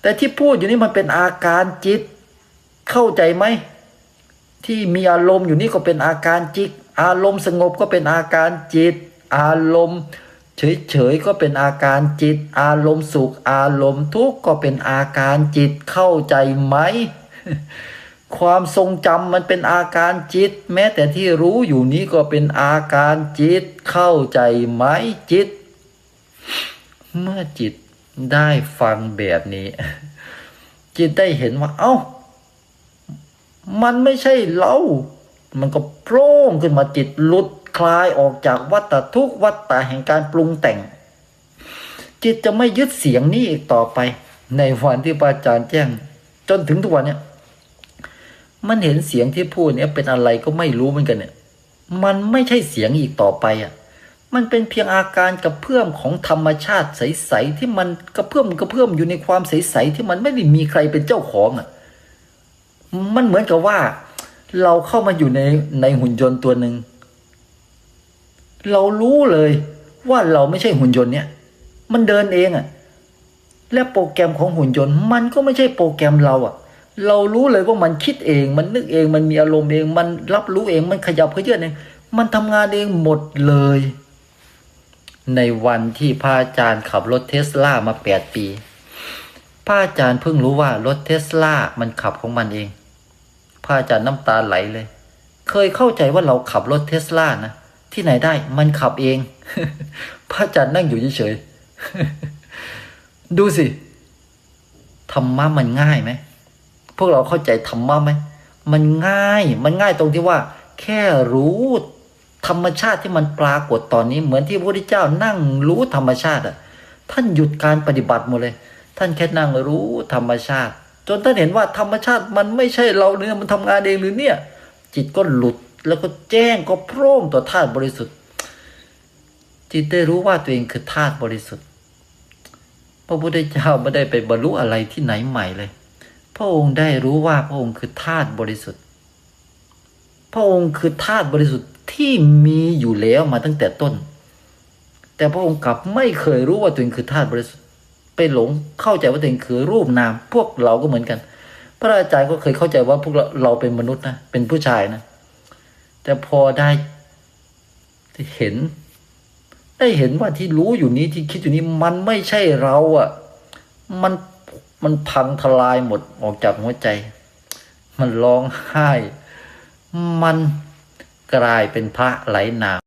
แต่ที่พูดอยู่นี่มันเป็นอาการจิต เข้าใจไหม ที่มีอารมณ์อยู่นี่ก็เป็นอาการจิต อารมณ์สงบก็เป็นอาการจิต อารมณ์เฉยๆก็เป็นอาการจิต อารมณ์สุข อารมณ์ทุกข์ก็เป็นอาการจิตเข้าใจไหม ความทรงจำมันเป็นอาการจิต แม้แต่ที่รู้อยู่นี้ก็เป็นอาการจิต เข้าใจไหมจิต เมื่อจิต ได้ฟังแบบนี้ จิตได้เห็นว่า เอ้า มันไม่ใช่เรา มันก็โพร่งขึ้นมาจิตหลุดคลายออกจากวัฏทุกวัฏฏะแห่งการปรุงแต่ง จิตจะไม่ยึดเสียงนี้อีกต่อไป ในวันที่พระอาจารย์แจ้ง จนถึงทุกวันเนี้ยมันเห็นเสียงที่พูดเนี่ยเป็นอะไรก็ไม่รู้เหมือนกันเนี่ย มันไม่ใช่เสียงอีกต่อไปอะ มันเป็นเพียงอาการกระเพื่อมของธรรมชาติใสๆที่มันกระเพื่อมกระเพื่อมอยู่ในความใสๆที่มันไม่ได้มีใครเป็นเจ้าของอะมันเหมือนกับว่า เราเข้ามาอยู่ในในหุ่นยนต์ตัวหนึ่งเรารู้เลยว่าเราไม่ใช่หุ่นยนต์เนี่ย มันเดินเองอะและโปรแกรมของหุ่นยนต์ มันก็ไม่ใช่โปรแกรมเราอะ เรารู้เลยว่ามันคิดเอง มันนึกเองมันมีอารมณ์เอง มันรับรู้เองมันขยับเขยื้อนเอง มันทำงานเองหมดเลย ในวันที่พระอาจารย์ขับรถเทสลามาแปดปีพระอาจารย์เพิ่งรู้ว่ารถเทสลามันขับของมันเองพระอาจารย์น้ำตาไหลเลย เคยเข้าใจว่าเราขับรถเทสลานะที่ไหนได้มันขับเอง พระอาจารย์นั่งอยู่เฉยๆดูสิธรรมะมันง่ายไหมพวกเราเข้าใจธรรมะไหมมันง่าย มันง่ายตรงที่ว่า แค่รู้ ธรรมชาติที่มันปรากฏตอนนี้เหมือนที่พระพุทธเจ้านั่งรู้ธรรมชาติอะ ท่านหยุดการปฏิบัติหมดเลย ท่านแค่นั่งรู้ธรรมชาติ จนท่านเห็นว่าธรรมชาติมันไม่ใช่เราเนี่ยมันทำงานเองหรือเนี่ย จิตก็หลุดแล้วก็แจ้งก็โพร่งต่อธาตุบริสุทธิ์ จิตได้รู้ว่าตัวเองคือธาตุบริสุทธิ์ พระพุทธเจ้าไม่ได้ไปบรรลุอะไรที่ไหนใหม่เลย พระองค์ได้รู้ว่าพระองค์คือธาตุบริสุทธิ์ พระองค์คือธาตุบริสุทธิ์ที่มีอยู่แล้วมาตั้งแต่ต้น แต่พระองค์กลับไม่เคยรู้ว่าตัวเองคือธาตุบริสุทธิ์ไปหลงเข้าใจว่าตัวเองคือรูปนาม พวกเราก็เหมือนกัน พระอาจารย์ก็เคยเข้าใจว่าพวกเราเราเป็นมนุษย์นะเป็นผู้ชายนะ แต่พอได้เห็น ได้เห็นว่าที่รู้อยู่นี้ที่คิดอยู่นี้มันไม่ใช่เราอะ่ะ มันมันพังทลายหมดออกจากหัวใจ มันร้องไห้ มันกลายเป็นพระไหลนาม